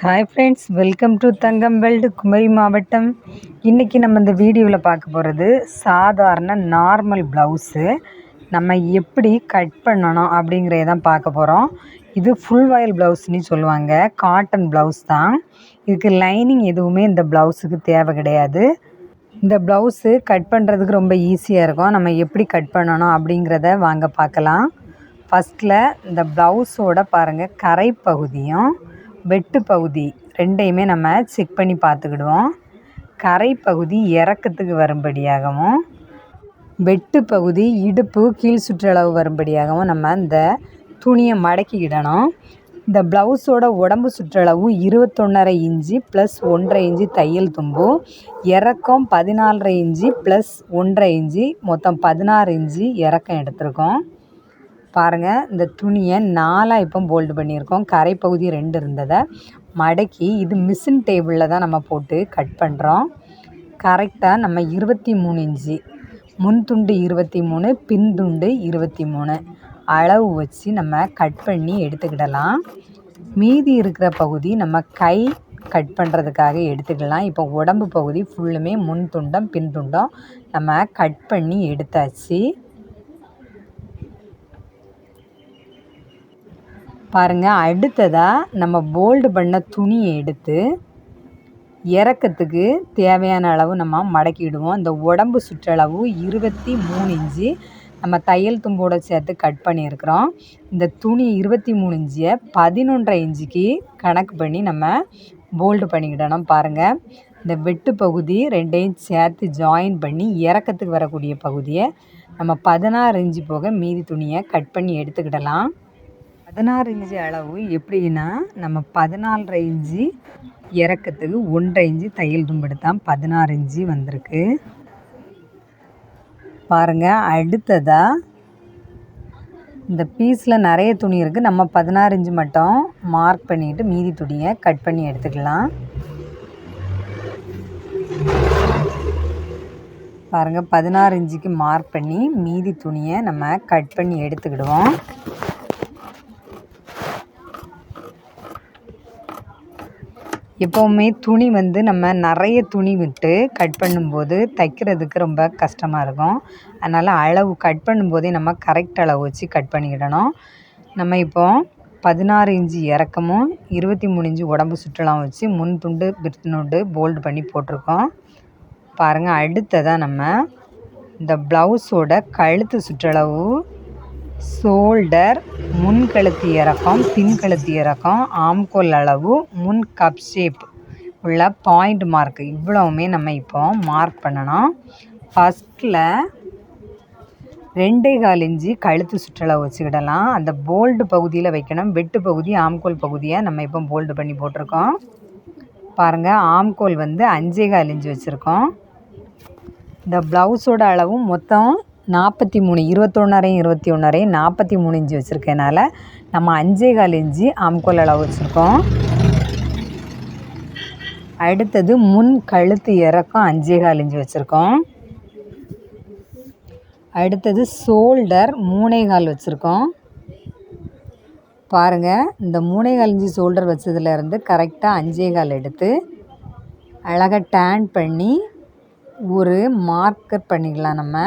Hi friends welcome to Thangam world Kumari மாவட்டம் இன்றைக்கி நம்ம இந்த வீடியோவில் பார்க்க போகிறது சாதாரண நார்மல் ப்ளவுஸு நம்ம எப்படி கட் பண்ணணும் அப்படிங்கிறத தான் பார்க்க போகிறோம் இது ஃபுல் வயல் ப்ளவுஸ்னு சொல்லுவாங்க. காட்டன் ப்ளவுஸ் தான். இதுக்கு லைனிங் எதுவுமே இந்த ப்ளவுஸுக்கு தேவை கிடையாது. இந்த ப்ளவுஸு கட் பண்ணுறதுக்கு ரொம்ப ஈஸியாக இருக்கும். நம்ம எப்படி கட் பண்ணணும் அப்படிங்கிறத வாங்க பார்க்கலாம். ஃபஸ்ட்டில் இந்த ப்ளவுஸோட பாருங்கள் கரை பகுதியும் வெட்டு பகுதி ரெண்டையுமே நம்ம செக் பண்ணி பார்த்துக்கிடுவோம். கரை பகுதி இறக்கத்துக்கு வரும்படியாகவும் வெட்டு பகுதி இடுப்பு கீழ் சுற்றளவு வரும்படியாகவும் நம்ம இந்த துணியை மடக்கிக்கிடணும். இந்த ப்ளவுஸோட உடம்பு சுற்றளவு இருபத்தொன்னரை இன்ச்சு ப்ளஸ் ஒன்றரை இன்ச்சு தையல் தும்பு இறக்கம் பதினாலரை இன்ச்சு ப்ளஸ் ஒன்றரை இன்ச்சு மொத்தம் பதினாறு இன்ச்சு இறக்கம் எடுத்திருக்கோம். பாருங்கள் இந்த துணியை நாலாக இப்போ போல்டு பண்ணியிருக்கோம். கரை பகுதி ரெண்டு இருந்ததை மடக்கி இது மிஷின் டேபிளில் தான் நம்ம போட்டு கட் பண்ணுறோம் கரெக்டாக நம்ம இருபத்தி மூணு இன்ச்சு முன் துண்டு இருபத்தி மூணு பின் துண்டு இருபத்தி மூணு அளவு வச்சு நம்ம கட் பண்ணி எடுத்துக்கிடலாம். மீதி இருக்கிற பகுதி நம்ம கை கட் பண்ணுறதுக்காக எடுத்துக்கலாம். இப்போ உடம்பு பகுதி ஃபுல்லுமே முன் துண்டம் பின் துண்டம் நம்ம கட் பண்ணி எடுத்தாச்சு. பாருங்கள் அடுத்ததாக நம்ம போல்டு பண்ண துணியை எடுத்து இறக்கத்துக்கு தேவையான அளவு நம்ம மடக்கிடுவோம். இந்த உடம்பு சுற்றளவு இருபத்தி மூணு இன்ச்சு நம்ம தையல் தும்போட சேர்த்து கட் பண்ணியிருக்கிறோம். இந்த துணி இருபத்தி மூணு இன்ச்சியை பதினொன்றரை இன்ச்சுக்கு கணக்கு பண்ணி நம்ம போல்டு பண்ணிக்கிடணும் பாருங்கள் இந்த வெட்டு பகுதி ரெண்டையும் சேர்த்து ஜாயின் பண்ணி இறக்கத்துக்கு வரக்கூடிய பகுதியை நம்ம பதினாறு இன்ச்சு போக மீதி துணியை கட் பண்ணி எடுத்துக்கிடலாம். பதினாறு இன்ச்சு அளவு எப்படின்னா நம்ம பதினாலரை இன்ச்சு இறக்கத்துக்கு ஒன்றரை இன்ச்சு தையல் தும்பெடுத்தான் பதினாறு இன்ச்சு வந்திருக்கு. பாருங்கள் அடுத்ததாக இந்த பீஸில் நிறைய துணி இருக்குது நம்ம பதினாறு இன்ச்சு மட்டும் மார்க் பண்ணிவிட்டு மீதி துணியை கட் பண்ணி எடுத்துக்கலாம். பாருங்கள் பதினாறு இன்ச்சுக்கு மார்க் பண்ணி மீதி துணியை நம்ம கட் பண்ணி எடுத்துக்கிடுவோம். எப்போவுமே துணி வந்து நம்ம நிறைய துணி விட்டு கட் பண்ணும்போது தைக்கிறதுக்கு ரொம்ப கஷ்டமாக இருக்கும். அதனால் அளவு கட் பண்ணும்போதே நம்ம கரெக்ட் அளவு வச்சு கட் பண்ணிக்கிடணும். நம்ம இப்போ பதினாறு இன்ச்சு இறக்கமும் இருபத்தி மூணு இன்ச்சு உடம்பு சுற்றலாம் வச்சு முன் துண்டு பிரித்துணுண்டு போல்டு பண்ணி போட்டிருக்கோம். பாருங்கள் அடுத்ததாக நம்ம இந்த ப்ளவுஸோட கழுத்து சுற்றளவு ஷோல்டர் முன்கழுத்து இறக்கம் பின்கழுத்து இறக்கம் ஆம்கோல் அளவு முன் கப் ஷேப் உள்ள பாயிண்ட் மார்க் இவ்வளவுமே நம்ம இப்போ மார்க் பண்ணணும். ஃபஸ்ட்டில் ரெண்டே கால் இஞ்சி கழுத்து சுற்றளவு வச்சுக்கிடலாம். அந்த போல்டு பகுதியில் வைக்கணும். வெட்டு பகுதி ஆம்கோல் பகுதியை நம்ம இப்போ போல்டு பண்ணி போட்டிருக்கோம். பாருங்கள் ஆம்கோல் வந்து அஞ்சே கால் இஞ்சி வச்சுருக்கோம். இந்த ப்ளவுஸோட அளவும் மொத்தம் நாற்பத்தி மூணு இருபத்தொன்னரையும் இருபத்தி ஒன்றரையும் நாற்பத்தி மூணு இன்ச்சு வச்சுருக்கனால நம்ம அஞ்சே கால் இன்ச்சு ஆம்கோல் அளவு வச்சுருக்கோம். அடுத்தது முன் கழுத்து இறக்கம் அஞ்சே கால் இன்ச்சு வச்சுருக்கோம். அடுத்தது ஷோல்டர் மூணே கால் வச்சுருக்கோம். பாருங்கள் இந்த மூணே கால் இன்ச்சு ஷோல்டர் வச்சதுலேருந்து கரெக்டாக அஞ்சே கால் எடுத்து அழகாக டேன் பண்ணி ஒரு மார்க்கர் பண்ணிக்கலாம் நம்ம.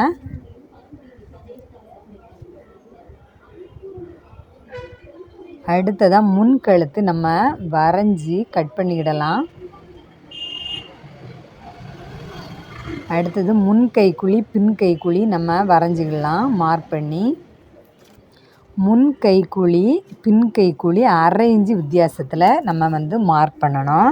அடுத்ததாக முன் கழுத்து நம்ம வரைஞ்சி கட் பண்ணிக்கிடலாம் அடுத்தது முன் கைக்குழி பின் கைக்குழி நம்ம வரைஞ்சிக்கலாம் மார்க் பண்ணி. முன் கைக்குழி பின் கைக்குழி அரை இன்ச்சு வித்தியாசத்தில் நம்ம வந்து மார்க் பண்ணணும்.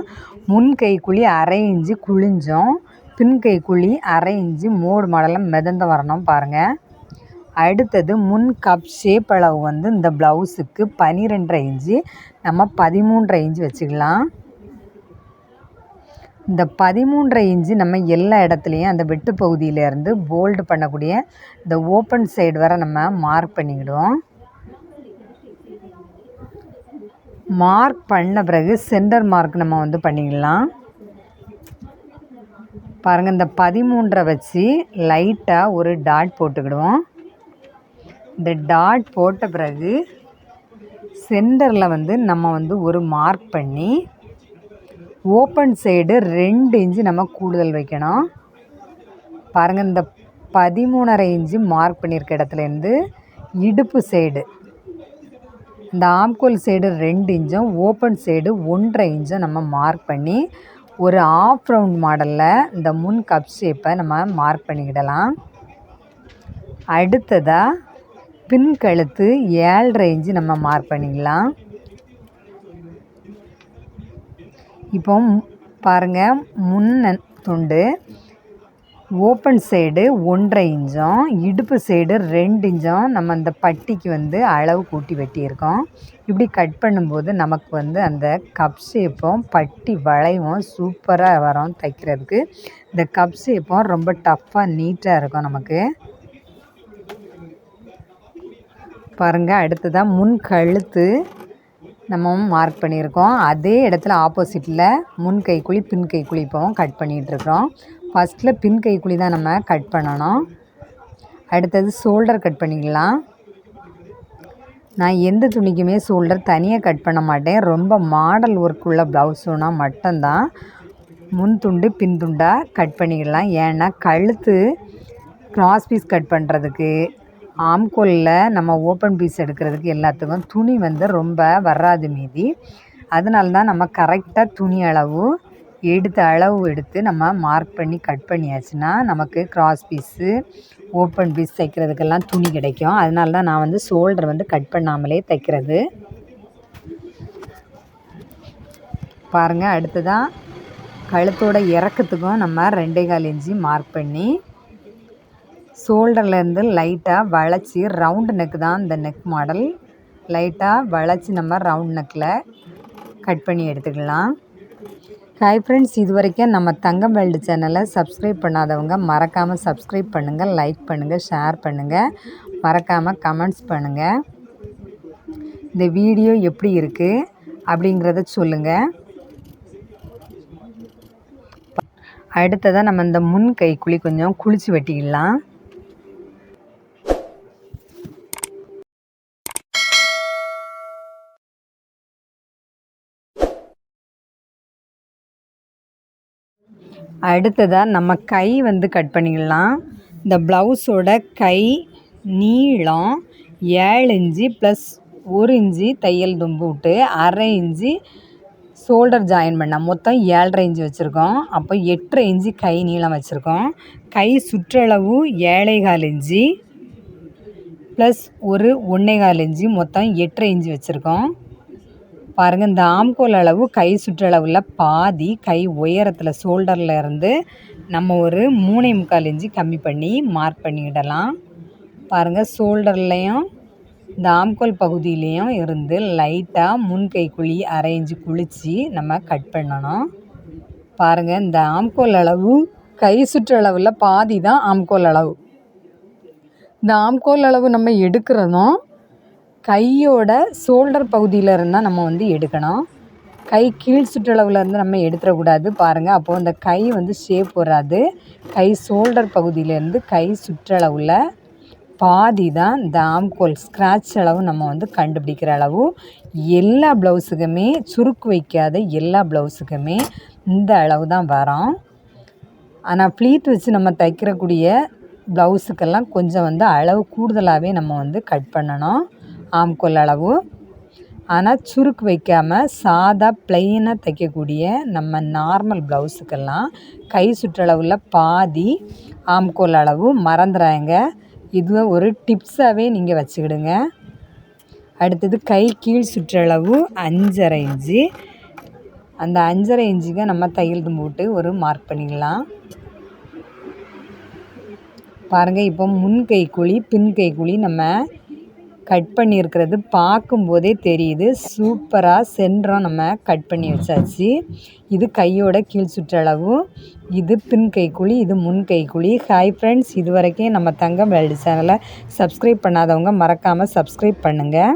முன் கைக்குழி அரை இன்ச்சு குழிஞ்சோம் பின் கைக்குழி அரை இன்ச்சு மூடு மாடலம் மிதந்து வரணும் பாருங்கள் அடுத்தது முன் கப் ஷேப் அளவு வந்து இந்த ப்ளவுஸுக்கு பனிரெண்டரை இன்ச்சு நம்ம பதிமூன்றரை இன்ச்சு வச்சுக்கலாம். இந்த பதிமூன்றரை இன்ச்சு நம்ம எல்லா இடத்துலையும் அந்த வெட்டு பகுதியிலேருந்து போல்டு பண்ணக்கூடிய இந்த ஓப்பன் சைடு வரை நம்ம மார்க் பண்ணிக்கிடுவோம். மார்க் பண்ண பிறகு சென்டர் மார்க் நம்ம வந்து பண்ணிக்கலாம் பாருங்கள் இந்த பதிமூன்றரை வச்சு லைட்டாக ஒரு டாட் போட்டுக்கிடுவோம். இந்த டாட் போட்ட பிறகு சென்டரில் வந்து நம்ம வந்து ஒரு மார்க் பண்ணி ஓப்பன் சைடு ரெண்டு இன்ச்சு நம்ம கூடுதல் வைக்கணும். பாருங்கள் இந்த பதிமூணரை இன்ச்சு மார்க் பண்ணியிருக்க இடத்துலேருந்து இடுப்பு சைடு இந்த ஆம்கோல் சைடு ரெண்டு இன்ச்சும் ஓப்பன் சைடு ஒன்றரை இன்ச்சும் நம்ம மார்க் பண்ணி ஒரு ஆஃப் ரவுண்ட் மாடலில் இந்த முன் கப் ஷேப்பை நம்ம மார்க் பண்ணிக்கிடலாம். அடுத்ததாக பின் கழுத்து ஏழரை இன்ச்சு நம்ம மார்க் பண்ணிக்கலாம். இப்போ பாருங்கள் முன்ன துண்டு ஓப்பன் சைடு ஒன்றரை இன்ச்சும் இடுப்பு சைடு ரெண்டு இன்ச்சும் நம்ம அந்த பட்டிக்கு வந்து அளவு கூட்டி வெட்டியிருக்கோம். இப்படி கட் பண்ணும்போது நமக்கு வந்து அந்த கப் ஷேப்பும் பட்டி வளைவும் சூப்பராக வரும் தைக்கிறதுக்கு. இந்த கப் ஷேப்பும் ரொம்ப டஃப்பாக நீட்டாக இருக்கும் நமக்கு. பாருங்கள் அடுத்ததாக முன் கழுத்து நம்ம மார்க் பண்ணியிருக்கோம். அதே இடத்துல ஆப்போசிட்டில் முன் கைக்குழி பின் கைக்குழி இப்போவும் கட் பண்ணிகிட்ருக்குறோம் ஃபஸ்ட்டில் பின் கைக்குழி தான் நம்ம கட் பண்ணணும். அடுத்தது ஷோல்டர் கட் பண்ணிக்கலாம். நான் எந்த துணிக்குமே ஷோல்டர் தனியாக கட் பண்ண மாட்டேன். ரொம்ப மாடல் ஒர்க் உள்ள ப்ளவுஸுனா மட்டும்தான். முன் துண்டு பின் துண்டாக கட் பண்ணிக்கலாம். ஏன்னா கழுத்து கிராஸ் பீஸ் கட் பண்ணுறதுக்கு ஆம்கோலில் நம்ம ஓப்பன் பீஸ் எடுக்கிறதுக்கு எல்லாத்துக்கும் துணி வந்து ரொம்ப வராது மீதி. அதனால தான் நம்ம கரெக்டாக துணி அளவு எடுத்த அளவு எடுத்து நம்ம மார்க் பண்ணி கட் பண்ணியாச்சுன்னா நமக்கு கிராஸ் பீஸு ஓப்பன் பீஸ் தைக்கிறதுக்கெல்லாம் துணி கிடைக்கும். அதனால தான் நான் வந்து ஷோல்டர் வந்து கட் பண்ணாமலே தைக்கிறது. பாருங்கள் அடுத்ததாக கழுத்தோட இறக்கத்துக்கும் நம்ம ரெண்டே கால் இன்ச்சு மார்க் பண்ணி ஷோல்டர்லேருந்து லைட்டாக வளைச்சி ரவுண்டு நெக் தான் இந்த நெக் மாடல் லைட்டாக வளைச்சி நம்ம ரவுண்ட் நெக்கில் கட் பண்ணி எடுத்துக்கலாம். ஹாய் ஃப்ரெண்ட்ஸ் இது வரைக்கும் நம்ம தங்கம் வேல்டு சேனலை சப்ஸ்கிரைப் பண்ணாதவங்க மறக்காமல் சப்ஸ்கிரைப் பண்ணுங்கள் லைக் பண்ணுங்கள் ஷேர் பண்ணுங்கள் மறக்காமல் கமெண்ட்ஸ் பண்ணுங்கள் இந்த வீடியோ எப்படி இருக்குது அப்படிங்கிறத சொல்லுங்கள் அடுத்ததாக நம்ம இந்த முன் கை குழி கொஞ்சம் குளிச்சு வெட்டிக்கலாம் அடுத்ததாக நம்ம கை வந்து கட் பண்ணிக்கலாம். இந்த ப்ளவுஸோட கை நீளம் ஏழு இஞ்சி ப்ளஸ் ஒரு இஞ்சி தையல் தும்பு விட்டு அரை இஞ்சி ஷோல்டர் ஜாயின் பண்ண. மொத்தம் ஏழரை இஞ்சி வச்சுருக்கோம். அப்போ எட்டரை இஞ்சி கை நீளம் வச்சுருக்கோம். கை சுற்றளவு ஏழை கால் ப்ளஸ் ஒரு ஒன்றே கால் மொத்தம் எட்டரை இஞ்சி வச்சுருக்கோம். பாருங்கள் இந்த ஆம்கோல் அளவு கை சுற்றளவில் பாதி கை உயரத்தில் ஷோல்டரில் இருந்து நம்ம ஒரு மூணே முக்கால் இன்ச்சு கம்மி பண்ணி மார்க் பண்ணிக்கிடலாம் பாருங்கள் ஷோல்டர்லேயும் இந்த ஆம்கோல் பகுதியிலையும் இருந்து லைட்டாக முன் கை குழி அரைஞ்சு குளித்து நம்ம கட் பண்ணணும். பாருங்கள் இந்த ஆம்கோல் அளவு கை சுற்றளவில் பாதி தான் ஆம்கோல் அளவு. இந்த ஆம்கோல் அளவு நம்ம எடுக்கிறதும் கையோட ஷோல்டர் பகுதியில் இருந்தால் நம்ம வந்து எடுக்கணும். கை கீழ் சுற்றளவில் இருந்து நம்ம எடுத்துடக்கூடாது. பாருங்கள் அப்போது அந்த கை வந்து ஷேப் வராது. கை ஷோல்டர் பகுதியிலேருந்து கை சுற்றளவில் பாதி தான் இந்த ஆம்கோல் ஸ்க்ராட்ச் அளவு நம்ம வந்து கண்டுபிடிக்கிற அளவு. எல்லா ப்ளவுஸுக்குமே சுருக்கு வைக்காத எல்லா ப்ளவுஸுக்குமே இந்த அளவு தான் வரும். ஆனால் ப்ளீட் வச்சு நம்ம தைக்கிறக்கூடிய ப்ளவுஸுக்கெல்லாம் கொஞ்சம் வந்து அளவு கூடுதலாகவே நம்ம வந்து கட் பண்ணணும். ஆம்கோல் அளவு ஆனால் சுருக்கு வைக்காமல் சாதா ப்ளைனாக தைக்கக்கூடிய நம்ம நார்மல் ப்ளவுஸுக்கெல்லாம் கை சுற்றளவில் பாதி ஆம்கோல் அளவு மறந்துடாங்க இதுவை ஒரு டிப்ஸாகவே நீங்கள் வச்சுக்கிடுங்க. அடுத்தது கை கீழ் சுற்றளவு அஞ்சரை இன்ச்சு. அந்த அஞ்சரை இன்ச்சுக்கு நம்ம தையல் போட்டு ஒரு மார்க் பண்ணிக்கலாம். பாருங்கள் இப்போ முன் கை குழி பின் கை குழி நம்ம கட் பண்ணியிருக்கிறது பார்க்கும்போதே தெரியுது. சூப்பராக சென்றம் நம்ம கட் பண்ணி வச்சாச்சு. இது கையோட கீழ் சுற்றளவு. இது பின் கைக்குழி இது முன் கைக்குழி. ஹாய் ஃப்ரெண்ட்ஸ் இது வரைக்கும் நம்ம தங்கம் வேல்டு சேனலை சப்ஸ்கிரைப் பண்ணாதவங்க மறக்காமல் சப்ஸ்கிரைப் பண்ணுங்கள்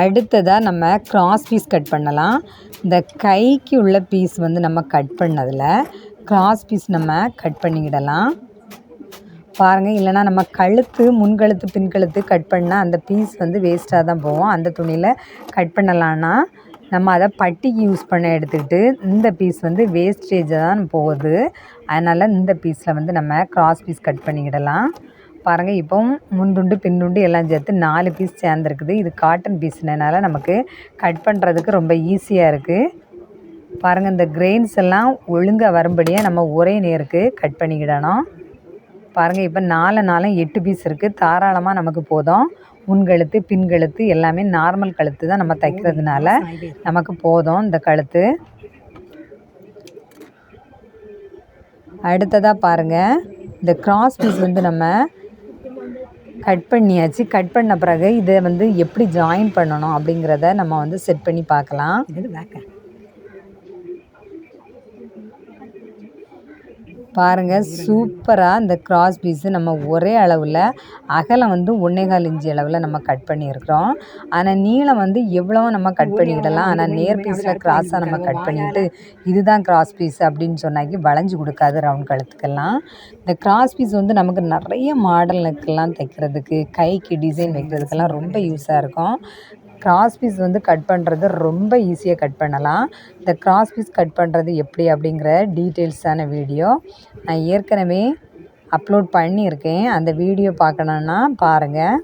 அடுத்ததாக நம்ம கிராஸ் பீஸ் கட் பண்ணலாம். இந்த கைக்கு உள்ள பீஸ் வந்து நம்ம கட் பண்ணதில் கிராஸ் பீஸ் நம்ம கட் பண்ணிக்கிடலாம். பாருங்கள் இல்லைனா நம்ம கழுத்து முன்கழுத்து பின்கழுத்து கட் பண்ணால் அந்த பீஸ் வந்து வேஸ்ட்டாக தான் போகும். அந்த துணியில் கட் பண்ணலான்னா நம்ம அதை பட்டிக்கு யூஸ் பண்ண எடுத்துக்கிட்டு இந்த பீஸ் வந்து வேஸ்டேஜாக தான் போகுது. அதனால் இந்த பீஸில் வந்து நம்ம கிராஸ் பீஸ் கட் பண்ணிக்கிடலாம். பாருங்கள் இப்போ முன்துண்டு பின்துண்டு எல்லாம் சேர்த்து நாலு பீஸ் சேர்ந்துருக்குது. இது காட்டன் பீஸ்னால நமக்கு கட் பண்ணுறதுக்கு ரொம்ப ஈஸியாக இருக்குது பாருங்கள் இந்த கிரெயின்ஸ் எல்லாம் ஒழுங்காக வரும்படியாக நம்ம ஒரே நேருக்கு கட் பண்ணிக்கிடணும். பாருங்கள் இப்போ நாலு நாலும் எட்டு பீஸ் இருக்குது தாராளமாக நமக்கு போதும். முன்கழுத்து பின்கழுத்து எல்லாமே நார்மல் கழுத்து தான் நம்ம தைக்கிறதுனால நமக்கு போதும் இந்த கழுத்து. அடுத்ததாக பாருங்கள் இந்த கிராஸ் பீஸ் வந்து நம்ம கட் பண்ணியாச்சு. கட் பண்ண பிறகு இதை வந்து எப்படி ஜாயின் பண்ணணும் அப்படிங்கிறத நம்ம வந்து செட் பண்ணி பார்க்கலாம். பாருங்கள் சூப்பராக இந்த கிராஸ் பீஸு நம்ம ஒரே அளவில் அகலம் வந்து ஒன்றேகால் இஞ்சி அளவில் நம்ம கட் பண்ணியிருக்கிறோம். ஆனால் நீளம் வந்து எவ்வளோ நம்ம கட் பண்ணிக்கிடலாம் ஆனால் நேர் பீஸில் கிராஸாக நம்ம கட் பண்ணிக்கிட்டு இதுதான் கிராஸ் பீஸ் அப்படின்னு சொன்னாக்கி வளைஞ்சு கொடுக்காது ரவுண்ட் கழுத்துக்கெல்லாம். இந்த கிராஸ் பீஸ் வந்து நமக்கு நிறைய மாடலுக்கெல்லாம் தைக்கிறதுக்கு கைக்கு டிசைன் வைக்கிறதுக்கெல்லாம் ரொம்ப யூஸாக இருக்கும். கிராஸ் பீஸ் வந்து கட் பண்ணுறது ரொம்ப ஈஸியாக கட் பண்ணலாம். இந்த கிராஸ் பீஸ் கட் பண்ணுறது எப்படி அப்படிங்கிற டீட்டெயில்ஸான வீடியோ நான் ஏற்கனவே அப்லோட் பண்ணியிருக்கேன். அந்த வீடியோ பார்க்கணுன்னா பாருங்கள்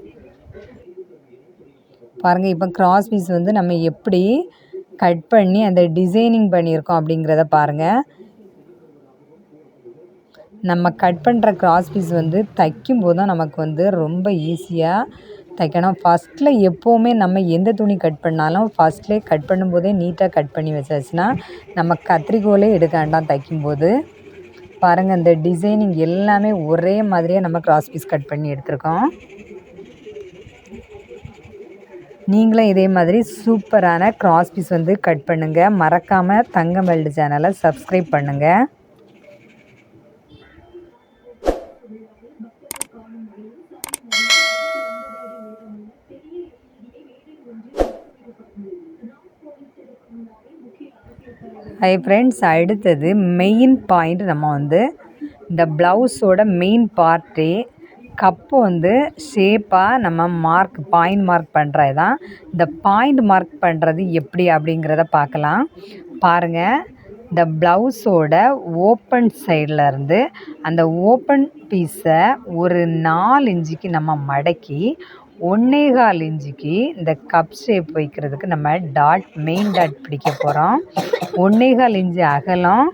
பாருங்கள் இப்போ கிராஸ் பீஸ் வந்து நம்ம எப்படி கட் பண்ணி அந்த டிசைனிங் பண்ணியிருக்கோம் அப்படிங்கிறத பாருங்கள் நம்ம கட் பண்ணுற கிராஸ் பீஸ் வந்து தைக்கும்போது தான் நமக்கு வந்து ரொம்ப ஈஸியாக தைக்கணும் ஃபஸ்ட்டில் எப்போவுமே நம்ம எந்த துணி கட் பண்ணாலும் ஃபஸ்ட்லேயே கட் பண்ணும்போதே நீட்டாக கட் பண்ணி வச்சாச்சுன்னா நம்ம கத்திரிக்கோலே எடுக்க வேண்டாம் தைக்கும்போது. பாருங்கள் இந்த டிசைனிங் எல்லாமே ஒரே மாதிரியே நம்ம கிராஸ் பீஸ் கட் பண்ணி எடுத்திருக்கோம். நீங்களும் இதே மாதிரி சூப்பரான கிராஸ் பீஸ் வந்து கட் பண்ணுங்கள் மறக்காமல் தங்கம் வெல்டு சேனலை சப்ஸ்கிரைப் பண்ணுங்கள் ஹை ஃப்ரெண்ட்ஸ் அடுத்தது மெயின் பாயிண்ட் நம்ம வந்து இந்த ப்ளவுஸோட மெயின் பார்ட்டே கப்பு வந்து ஷேப்பாக நம்ம மார்க் பாயிண்ட் மார்க் பண்ணுறது தான் இந்த பாயிண்ட் மார்க் பண்ணுறது எப்படி அப்படிங்கிறத பார்க்கலாம். பாருங்கள் இந்த ப்ளவுஸோட ஓப்பன் சைடில் இருந்து அந்த ஓப்பன் பீஸை ஒரு நாலு இன்ச்சுக்கு நம்ம மடக்கி ஒன்றே கால் இன்ச்சுக்கு இந்த கப் ஷேப் வைக்கிறதுக்கு நம்ம டாட் மெயின் டாட் பிடிக்க போகிறோம் ஒன்றே கால் இன்ச்சு அகலம்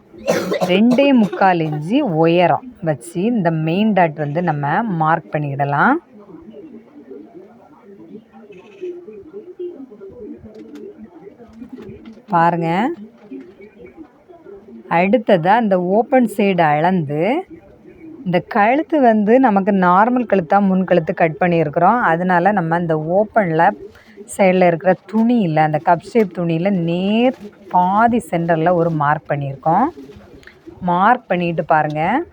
ரெண்டே முக்கால் இன்ச்சு உயரம். வச்சு இந்த மெயின் டாட் வந்து நம்ம மார்க் பண்ணிக்கிடலாம் பாருங்கள் அடுத்ததாக இந்த ஓப்பன் சைடு அளந்து இந்த கழுத்து வந்து நமக்கு நார்மல் கழுத்தாக முன் கழுத்து கட் பண்ணியிருக்கிறோம். அதனால நம்ம இந்த ஓப்பனில் சைடில் இருக்கிற துணியில் அந்த கப் ஷேப் துணியில் நேர் பாதி சென்டரில் ஒரு மார்க் பண்ணியிருக்கோம். மார்க் பண்ணிட்டு பாருங்கள்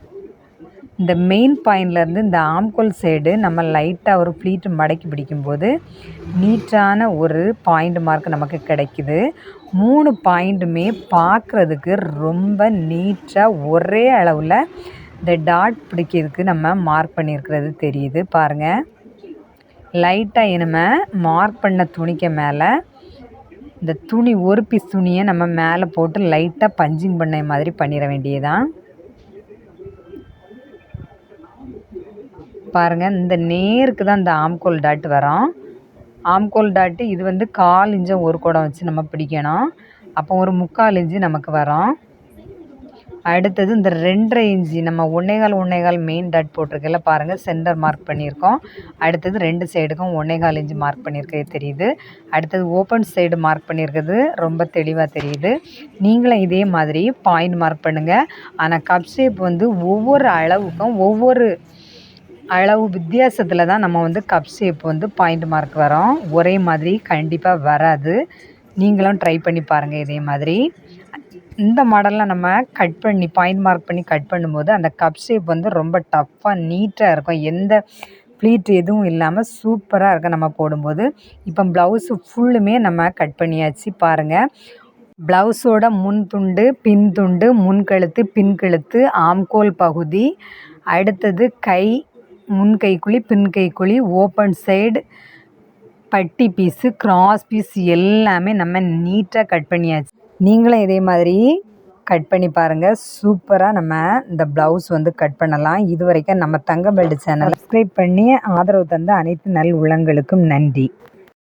இந்த மெயின் பாயிண்ட்லேருந்து இந்த ஆம்கோல் சைடு நம்ம லைட்டாக ஒரு ப்ளீட்டு மடக்கி பிடிக்கும்போது நீட்டான ஒரு பாயிண்ட் மார்க் நமக்கு கிடைக்குது. மூணு பாயிண்ட்டுமே பார்க்குறதுக்கு ரொம்ப நீட்டாக ஒரே அளவில் இந்த டாட் பிடிக்கிறதுக்கு நம்ம மார்க் பண்ணியிருக்கிறது தெரியுது. பாருங்கள் லைட்டாக நம்ம மார்க் பண்ண துணிக்கு மேலே இந்த துணி ஒரு பீஸ் துணியை நம்ம மேலே போட்டு லைட்டாக பஞ்சிங் பண்ண மாதிரி பண்ணிட வேண்டியதான் பாருங்கள் இந்த நேருக்கு தான் இந்த ஆம்கோல் டாட் வரும். ஆம்கோல் டாட்டு இது வந்து கால் இன்ச்சும் ஒரு குடம் வச்சு நம்ம பிடிக்கணும். அப்போ ஒரு முக்கால் இன்ச்சு நமக்கு வரும். அடுத்தது இந்த ரெண்டரை இன்ச்சு நம்ம ஒன்னேகால் ஒன்னேகால் மெயின் டாட் போட்டிருக்கல பாருங்கள் சென்டர் மார்க் பண்ணியிருக்கோம். அடுத்தது ரெண்டு சைடுக்கும் ஒன்னேகால் இன்ச்சு மார்க் பண்ணியிருக்கிறது தெரியுது. அடுத்தது ஓப்பன் சைடு மார்க் பண்ணியிருக்கிறது ரொம்ப தெளிவாக தெரியுது. நீங்களும் இதே மாதிரி பாயிண்ட் மார்க் பண்ணுங்கள் ஆனால் கப் ஷேப் வந்து ஒவ்வொரு அளவுக்கும் ஒவ்வொரு அளவு வித்தியாசத்தில் தான் நம்ம வந்து கப் ஷேப் வந்து பாயிண்ட் மார்க் வரோம் ஒரே மாதிரி கண்டிப்பாக வராது. நீங்களும் ட்ரை பண்ணி பாருங்கள் இதே மாதிரி. இந்த மாடலில் நம்ம கட் பண்ணி பாயிண்ட் மார்க் பண்ணி கட் பண்ணும்போது அந்த கப் ஷேப் வந்து ரொம்ப டஃப்பாக நீட்டாக இருக்கும். எந்த ப்ளீட் எதுவும் இல்லாமல் சூப்பராக இருக்கும் நம்ம போடும்போது. இப்போ ப்ளவுஸு ஃபுல்லுமே நம்ம கட் பண்ணியாச்சு பாருங்கள் ப்ளவுஸோட முன் துண்டு பின் துண்டு முன் கழுத்து பின் கழுத்து ஆம்கோல் பகுதி. அடுத்தது கை முன் கைக்குழி பின் கைக்குழி ஓப்பன் சைடு பட்டி பீஸு கிராஸ் பீஸ் எல்லாமே நம்ம நீட்டாக கட் பண்ணியாச்சு. நீங்களும் இதே மாதிரி கட் பண்ணி பாருங்கள் சூப்பராக நம்ம இந்த ப்ளவுஸ் வந்து கட் பண்ணலாம். இது வரைக்கும் நம்ம தங்க பெல்ட் சேனல் சப்ஸ்கிரைப் பண்ணி ஆதரவு தந்த அனைத்து நல் உள்ளங்களுக்கும் நன்றி.